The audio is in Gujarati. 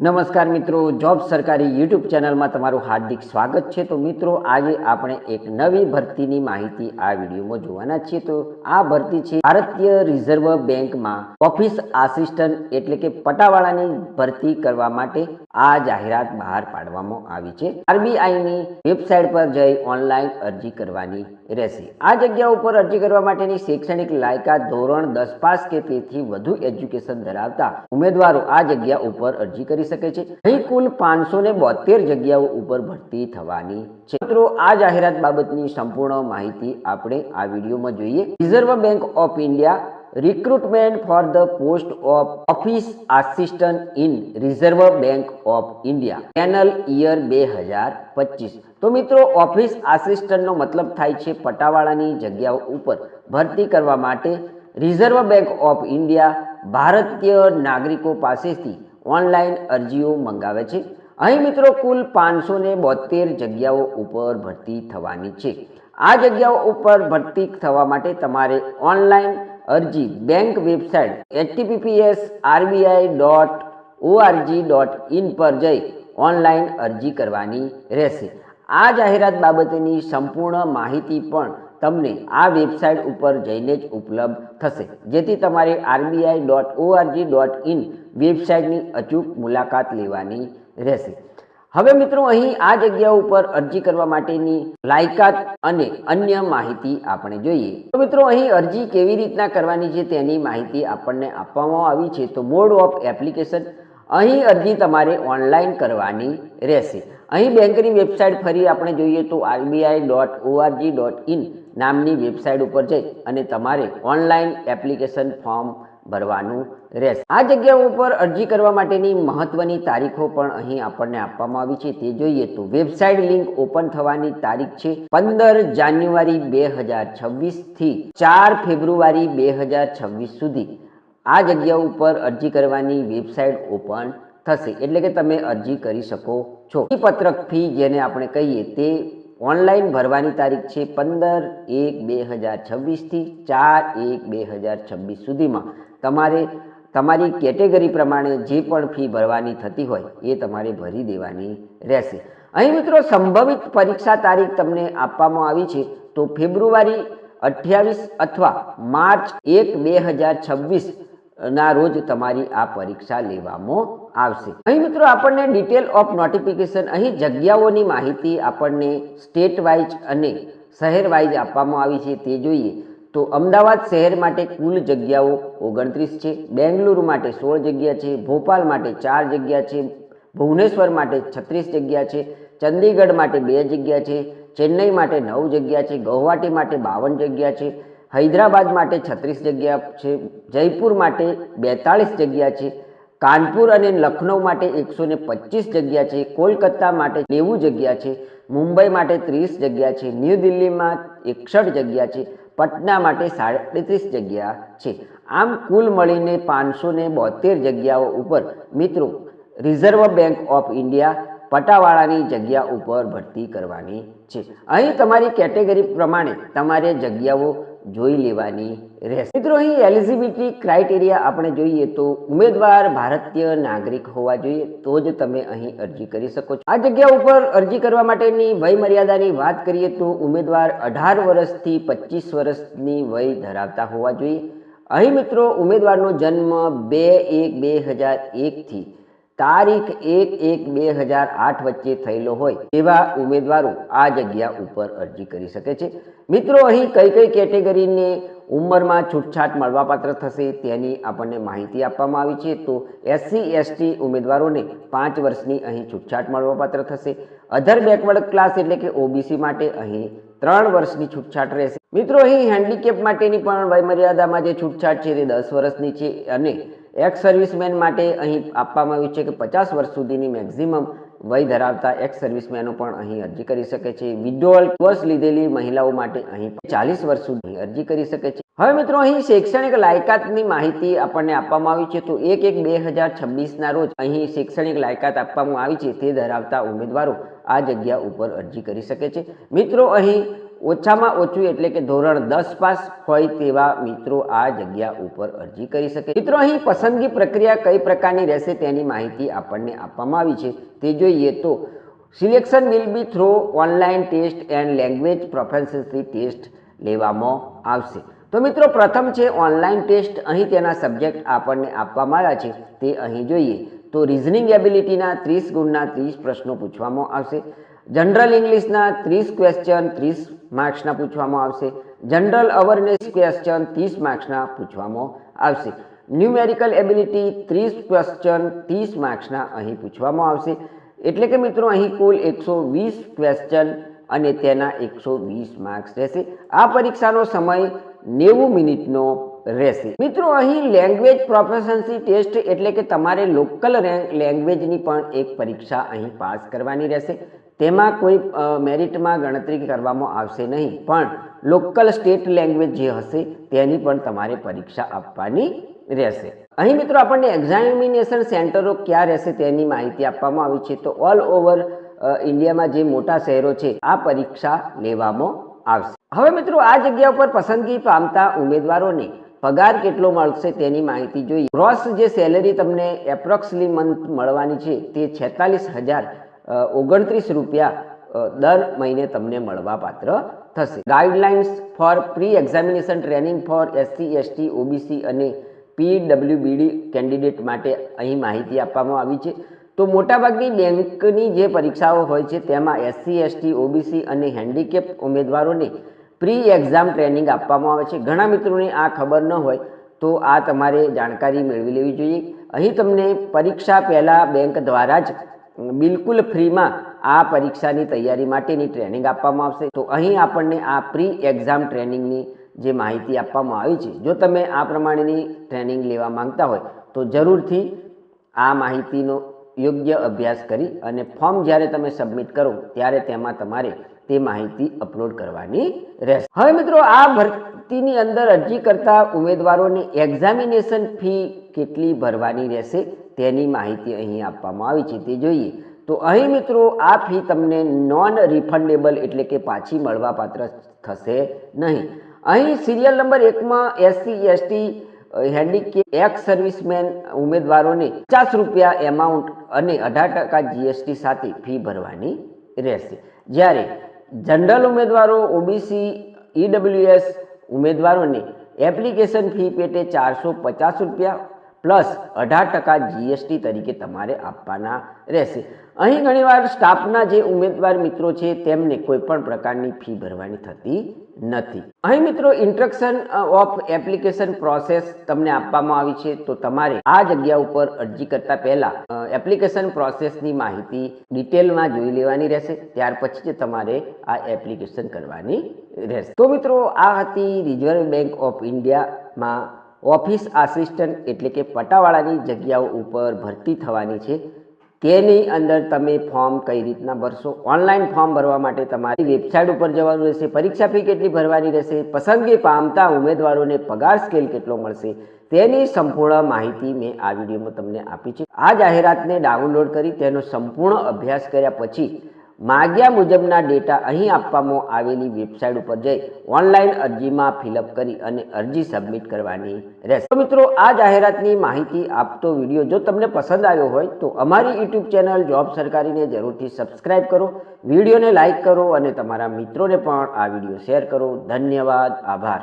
નમસ્કાર મિત્રો, જોબ સરકારી યુટ્યુબ ચેનલમાં તમારું હાર્દિક સ્વાગત છે. તો મિત્રો, આજે આપણે એક નવી ભરતીની માહિતી આ વિડીયોમાં જોવાના છીએ. તો આ ભરતી છે ભારતીય રિઝર્વ બેંકમાં ઓફિસ આસિસ્ટન્ટ એટલે કે પટાવાળાની ભરતી કરવા માટે આ જાહેરાત બહાર પાડવામાં આવી છે. આરબીઆઈની વેબસાઇટ પર જઈ ઓનલાઈન અરજી કરવાની રહેશે. આ જગ્યા ઉપર અરજી કરવા માટેની શૈક્ષણિક લાયકાત ધોરણ દસ પાસ કે તેથી વધુ એજ્યુકેશન ધરાવતા ઉમેદવારો આ જગ્યા ઉપર અરજી કરી શકે છે. અહીં કુલ પાંચસો ને બોતેર જગ્યાઓ ઉપર ભરતી થવાની છે. મિત્રો, આ જાહેરાત બાબતની સંપૂર્ણ માહિતી આપણે આ વિડીયોમાં જોઈએ. Reserve Bank of India recruitment for the post of office assistant in Reserve Bank of India panel year બે હજાર પચીસ. તો મિત્રો ઓફિસ આસિસ્ટન્ટનો મતલબ થાય છે પટાવાળાની જગ્યાઓ ઉપર ભરતી કરવા માટે રિઝર્વ બેંક ઓફ ઇન્ડિયા ભારતીય નાગરિકો પાસેથી ઓનલાઈન અરજીઓ મંગાવે છે. અહીં મિત્રો, કુલ પાંચસો ને બોતેર જગ્યાઓ ઉપર ભરતી થવાની છે. આ જગ્યાઓ ઉપર ભરતી થવા માટે તમારે ઓનલાઈન અરજી bank website HTTPS RBI dot ORG dot in પર જઈ ઓનલાઈન અરજી કરવાની રહેશે. આ જાહેરાત બાબતની સંપૂર્ણ માહિતી પણ તમને આ વેબસાઇટ ઉપર જઈને જ ઉપલબ્ધ થશે. જેથી તમારે RBI dot ORG dot in વેબસાઇટની અચૂક મુલાકાત લેવાની રહેશે. હવે મિત્રો અહીં આ જગ્યા ઉપર અરજી કરવા માટેની લાયકાત અને અન્ય માહિતી આપણે જોઈએ. તો મિત્રો અહીં અરજી કેવી રીતના કરવાની છે તેની માહિતી આપણને આપવામાં આવી છે. તો મોડ ઓફ એપ્લિકેશન અહીં અરજી તમારે ઓનલાઈન કરવાની રહેશે. અહીં બેંકની વેબસાઇટ ફરી આપણે જોઈએ તો RBI dot ORG dot in નામની વેબસાઇટ ઉપર જઈ અને તમારે ઓનલાઈન એપ્લિકેશન ફોર્મ ભરવાનું રહેશે. આ જગ્યા ઉપર અરજી કરવા માટેની મહત્વની તારીખો પણ અહીં આપણને આપવામાં આવી છે. તે જોઈએ તો વેબસાઇટ લિંક ઓપન થવાની તારીખ છે પંદર જાન્યુઆરી બે હજાર છવ્વીસથી ચાર ફેબ્રુઆરી બે હજાર છવ્વીસ સુધી. આ જગ્યા ઉપર અરજી કરવાની વેબસાઇટ ઓપન થશે. એટલે કે તમે અરજી કરી શકો છો. પત્રક ફી જેને આપણે કહીએ તે ઓનલાઈન ભરવાની તારીખ છે પંદર એક બે હજાર છવ્વીસથી ચાર એક બે હજાર છવ્વીસ સુધીમાં. તમારે, તમારી કેટેગરી પ્રમાણે જે પણ ફી ભરવાની થતી હોય, એ તમારે ભરી દેવાની રહેશે. અહીં મિત્રો, સંભવિત પરીક્ષા તારીખ તમને આપવામાં આવી છે, તો ફેબ્રુઆરી અઠ્યાવીસ અથવા માર્ચ એક બે હજાર છવ્વીસ ના રોજ તમારી આ પરીક્ષા લેવામાં આવશે. અહીં મિત્રો, આપણને ડિટેલ ઓફ નોટિફિકેશન, અહીં જગ્યાઓની માહિતી આપણને સ્ટેટ વાઇઝ અને શહેર વાઇઝ આપવામાં આવી છે, તે જોઈએ. તો અમદાવાદ શહેર માટે કુલ જગ્યાઓ ઓગણત્રીસ છે બેંગલુરુ માટે સોળ જગ્યા છે ભોપાલ માટે ચાર જગ્યા છે ભુવનેશ્વર માટે છત્રીસ જગ્યા છે ચંદીગઢ માટે બે જગ્યા છે ચેન્નઈ માટે નવ જગ્યા છે ગૌહાટી માટે બાવન જગ્યા છે હૈદરાબાદ માટે છત્રીસ જગ્યા છે જયપુર માટે બેતાળીસ જગ્યા છે કાનપુર અને લખનૌ માટે એકસો ને પચીસ જગ્યા છે કોલકાતા માટે નેવું જગ્યા છે મુંબઈ માટે ત્રીસ જગ્યા છે ન્યૂ દિલ્હીમાં એકસઠ જગ્યા છે પટના માટે સાડત્રીસ જગ્યા છે. આમ કુલ મળીને પાંચસો ને બોતેર જગ્યાઓ ઉપર મિત્રો રિઝર્વ બેંક ઓફ ઇન્ડિયા પટાવાળાની જગ્યા ઉપર ભરતી કરવાની છે. અહીં તમારી કેટેગરી પ્રમાણે તમારે જગ્યાઓ જોઈ લેવાની રહેશે. મિત્રો, અહીં એલિજિબિલિટી ક્રાઇટેરિયા આપણે જોઈએ તો ઉમેદવાર ભારતીય નાગરિક હોવા જોઈએ, તો જ તમે અહીં અરજી કરી શકો છો. આ જગ્યા ઉપર અરજી કરવા માટેની વય મર્યાદાની વાત કરીએ તો ઉમેદવાર અઢાર વર્ષથી પચીસ વર્ષની વય ધરાવતા હોવા જોઈએ. અહીં મિત્રો, ઉમેદવારનો જન્મ બે એક બે હજાર એકથી તારીખ એક એક બે હજાર આઠ વચ્ચે થયેલો હોય તેવા ઉમેદવારો આ જગ્યા ઉપર અરજી કરી શકે છે. મિત્રો, અહીં કઈ કઈ કેટેગરીને ઉંમરમાં છૂટછાટ મળવાપાત્ર થશે તેની આપણને માહિતી આપવામાં આવી છે. તો એસસી એસટી ઉમેદવારોને પાંચ વર્ષની અહીં છૂટછાટ મળવાપાત્ર થશે. અધર બેકવર્ડ ક્લાસ એટલે કે ઓબીસી માટે અહીં ત્રણ વર્ષની છૂટછાટ રહેશે. મિત્રો, અહીં હેન્ડીકેપ માટેની પણ વયમર્યાદામાં જે છૂટછાટ છે તે દસ વર્ષની છે અને એક્સ સર્વિસમેન માટે અહીં આપવામાં આવ્યું છે કે પચાસ વર્ષ સુધીની મેક્ઝિમમ વય ધરાવતા એક્સ સર્વિસમેનો પણ અહીં અરજી કરી શકે છે. વિડ્રોઅલ વર્ષ લીધેલી મહિલાઓ માટે અહીં ચાલીસ વર્ષ સુધી અરજી કરી શકે છે. હવે મિત્રો, અહીં શૈક્ષણિક લાયકાતની માહિતી આપણને આપવામાં આવી છે. તો એક એક બે હજાર છવ્વીસના રોજ અહીં શૈક્ષણિક લાયકાત આપવામાં આવી છે. તે ધરાવતા ઉમેદવારો આ જગ્યા ઉપર અરજી કરી શકે છે. મિત્રો, અહીં ઓછામાં ઓછું એટલે કે ધોરણ દસ પાસ હોય તેવા મિત્રો આ જગ્યા ઉપર અરજી કરી શકે. મિત્રો, અહીં પસંદગી પ્રક્રિયા કઈ પ્રકારની રહેશે તેની માહિતી આપણને આપવામાં આવી છે. તે જોઈએ તો, selection will be through online test and language proficiency test લેવામાં આવશે. તો મિત્રો, પ્રથમ છે ઓનલાઈન ટેસ્ટ અહીં તેના સબ્જેક્ટ આપણને આપવામાં આવ્યા છે. તે અહીં જોઈએ તો રિઝનિંગ એબિલિટીના ત્રીસ ગુણના ત્રીસ પ્રશ્નો પૂછવામાં આવશે. જનરલ ઇંગ્લિશના ત્રીસ ક્વેશ્ચન ત્રીસ માર્ક્સના પૂછવામાં આવશે. જનરલ અવેરનેસ ક્વેશ્ચન ત્રીસ માર્ક્સના પૂછવામાં આવશે. ન્યુમેરિકલ એબિલિટી ત્રીસ ક્વેશ્ચન ત્રીસ માર્ક્સના અહીં પૂછવામાં આવશે. એટલે કે મિત્રો, અહીં કુલ એકસો વીસ ક્વેશ્ચન અને તેના એકસો વીસ માર્ક્સ રહેશે. આ પરીક્ષાનો સમય નેવું મિનિટનો રહેશે. મિત્રો, અહીં લેંગ્વેજ પ્રોફેશન્સી ટેસ્ટ એટલે કે તમારે લોકલ લેંગ્વેજની પણ એક પરીક્ષા અહીં પાસ કરવાની રહેશે. તેમાં કોઈ મેરિટમાં ગણતરી કરવામાં આવશે નહીં, પણ લોકલ સ્ટેટ લેંગ્વેજ જે હશે તેની પણ તમારે પરીક્ષા આપવાની રહેશે. અહીં મિત્રો આપણને એક્ઝામિનેશન સેન્ટરો ક્યાં રહેશે તેની માહિતી આપવામાં આવી છે. તો ઓલ ઓવર ઇન્ડિયામાં જે મોટા શહેરો છે, આ પરીક્ષા લેવામાં આવશે. હવે મિત્રો આ જગ્યા ઉપર પસંદગી પામતા ઉમેદવારોને પગાર કેટલો મળશે તેની માહિતી જોઈએ. ગ્રોસ જે સેલેરી તમને એપ્રોક્સલી મંથ મળવાની છે તે છેતાલીસ હજાર ઓગણત્રીસ રૂપિયા દર મહિને તમને મળવાપાત્ર થશે. Guidelines for pre examination training for SC ST OBC અને પીડબ્લ્યુબીડી કેન્ડિડેટ માટે અહીં માહિતી આપવામાં આવી છે. તો મોટાભાગની બેંકની જે પરીક્ષાઓ હોય છે, તેમાં એસસી એસટી ઓબીસી અને હેન્ડીકેપ ઉમેદવારોને પ્રી એક્ઝામ ટ્રેનિંગ આપવામાં આવે છે. ઘણા મિત્રોને આ ખબર ન હોય, તો આ તમારે જાણકારી મેળવી લેવી જોઈએ. અહીં તમને પરીક્ષા પહેલાં બેંક દ્વારા જ બિલકુલ ફ્રીમાં આ પરીક્ષાની તૈયારી માટેની ટ્રેનિંગ આપવામાં આવશે. તો અહીં આપણને આ પ્રી એક્ઝામ ટ્રેનિંગની જે માહિતી આપવામાં આવી છે, જો તમે આ પ્રમાણેની ટ્રેનિંગ લેવા માંગતા હોય, તો જરૂરથી આ માહિતીનો યોગ્ય અભ્યાસ કરી અને ફોર્મ જ્યારે તમે સબમિટ કરો, ત્યારે તેમાં તમારે તે માહિતી અપલોડ કરવાની રહેશે. હવે મિત્રો, આ ભરતીની અંદર અરજી કરતા ઉમેદવારોને એક્ઝામિનેશન ફી કેટલી ભરવાની રહેશે તેની માહિતી અહીં આપવામાં આવી છે, તે જોઈએ. તો અહીં મિત્રો, આ ફી તમને નોન રિફંડેબલ એટલે કે પાછી મળવાપાત્ર થશે નહીં. અહીં સિરિયલ નંબર એકમાં SC ST handicap ex servicemen ઉમેદવારોને પચાસ રૂપિયા એમાઉન્ટ અને અઢાર ટકા જીએસટી સાથે ફી ભરવાની રહેશે. જ્યારે જનરલ ઉમેદવારો ઓબીસી ઈડબ્લ્યુએસ ઉમેદવારોને એપ્લિકેશન ફી પેટે ચારસો પચાસ રૂપિયા પ્લસ અઢાર ટકા જીએસટી તરીકે તમારે આપવાના રહેશે. અહીં ઘણીવાર સ્ટાફના જે ઉમેદવાર મિત્રો છે, તેમને કોઈ પણ પ્રકારની ફી ભરવાની થતી નથી. અહીં મિત્રો ઇન્સ્ટ્રક્શન ઓફ એપ્લિકેશન પ્રોસેસ તમને આપવામાં આવી છે, તો તમારે આ જગ્યા ઉપર અરજી કરતા પહેલા એપ્લિકેશન પ્રોસેસની માહિતી ડિટેલમાં જોઈ લેવાની રહેશે. ત્યાર પછી જ તમારે આ એપ્લિકેશન કરવાની રહેશે. તો મિત્રો, આ હતી રિઝર્વ બેંક ઓફ ઇન્ડિયામાં ઓફિસ આસિસ્ટન્ટ એટલે કે પટાવાળાની જગ્યાઓ ઉપર ભરતી થવાની છે. તેની અંદર તમે ફોર્મ કઈ રીતના ભરશો? ઓનલાઈન ફોર્મ ભરવા માટે તમારી વેબસાઇટ ઉપર જવાનું રહેશે. પરીક્ષા ફી કેટલી ભરવાની રહેશે? પસંદગી પામતા ઉમેદવારોને પગાર સ્કેલ કેટલો મળશે? તેની સંપૂર્ણ માહિતી મેં આ વિડીયોમાં તમને આપી છે. આ જાહેરાતને ડાઉનલોડ કરી તેનો સંપૂર્ણ અભ્યાસ કર્યા પછી માગ્યા મુજબના ડેટા અહીં આપવામાં આવેલી વેબસાઇટ ઉપર જઈ ઓનલાઈન અરજીમાં ફિલઅપ કરી અને અરજી સબમિટ કરવાની રહેશે. મિત્રો, આ જાહેરાતની માહિતી આપતો વીડિયો જો તમને પસંદ આવ્યો હોય તો અમારી યુટ્યુબ ચેનલ જોબ સરકારીને જરૂરથી સબસ્ક્રાઇબ કરો, વિડીયોને લાઇક કરો અને તમારા મિત્રોને પણ આ વીડિયો શેર કરો. ધન્યવાદ, આભાર.